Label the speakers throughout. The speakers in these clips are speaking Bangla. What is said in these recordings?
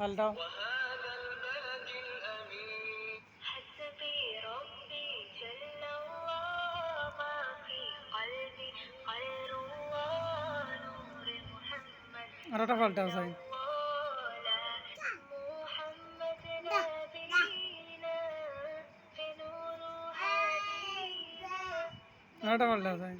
Speaker 1: পাল্টাও
Speaker 2: وهذا البلد الأمين
Speaker 3: حسبي ربي جل الله ما في قلبي غير الله نور محمد
Speaker 1: আর ওটা পাল্টাও চাই
Speaker 3: ولا محمد نبينا في نور هدينا
Speaker 1: আর ওটা পাল্টাও চাই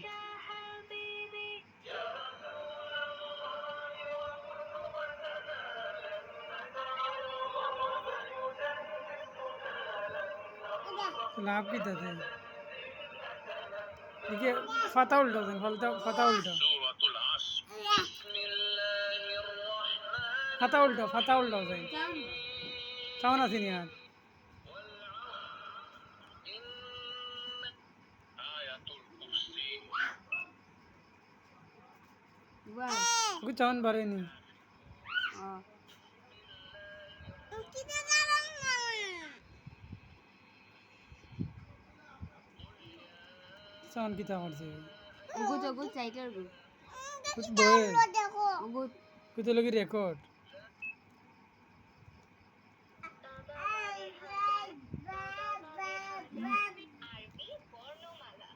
Speaker 2: गुलाब की दर्द है। देखिए
Speaker 1: फतह उल्टा दिन फलता फतह उल्टा। फतह उल्टा
Speaker 2: फतह उल्टा हो।
Speaker 1: जाए कौन आसी नहीं आज कुछ
Speaker 4: चवन भरे नहीं। हाँ।
Speaker 1: কুছ বয়ে
Speaker 4: Ugut
Speaker 1: কুছ লগি রেকর্ড
Speaker 3: আরবি বর্ণমালা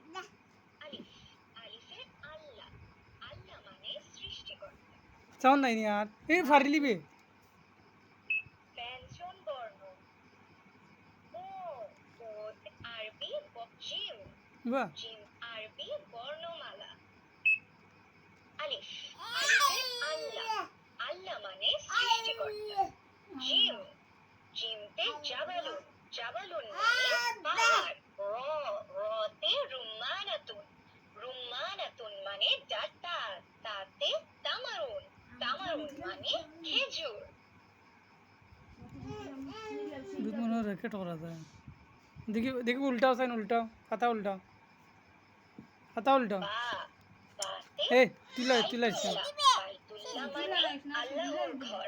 Speaker 3: আলিফ আলিফে আল্লাহ আল্লাহ মানে সৃষ্টিকর্তা
Speaker 1: চাওয়ান নাই ইয়ার এই ফাড়ি লিবে?
Speaker 3: ব্যঞ্জন বর্ণ ও ও আরবি জিম
Speaker 1: বাহ।
Speaker 3: জিম আরবি বর্ণমালা আলিফ আলিফে আল্লাহ আল্লাহ মানে সৃষ্টিকর্তা জিম জিমতে জাবালুন জাবালুন পাহাড় র রতে রুম্মানাতুন। রুম্মানাতুন মানে ডাটা তাতে তামারুন। তামারুন মানে খেজুর।
Speaker 1: দুধ মনে হয় রেকর্ড করা যায়। দেখি দেখি উল্টাও চাইন উল্টাও ফাতা উল্টাও। ফাতা উল্টাও।
Speaker 3: বা বাতে
Speaker 1: এ তুলাই তুলাইছে
Speaker 3: মানে আল্লাহর ঘর।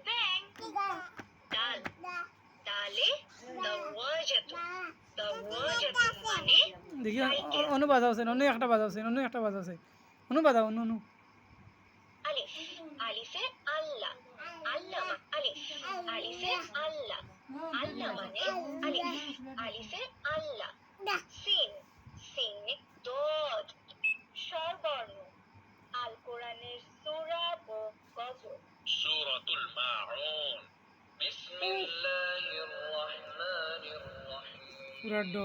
Speaker 3: দেখি অনু বাজা আছে অনু একটা
Speaker 1: বাজা আছে অনু একটা বাজা আছে। অনু বাজা অনু অনু।
Speaker 3: পুরা আল কোরআনের
Speaker 1: ড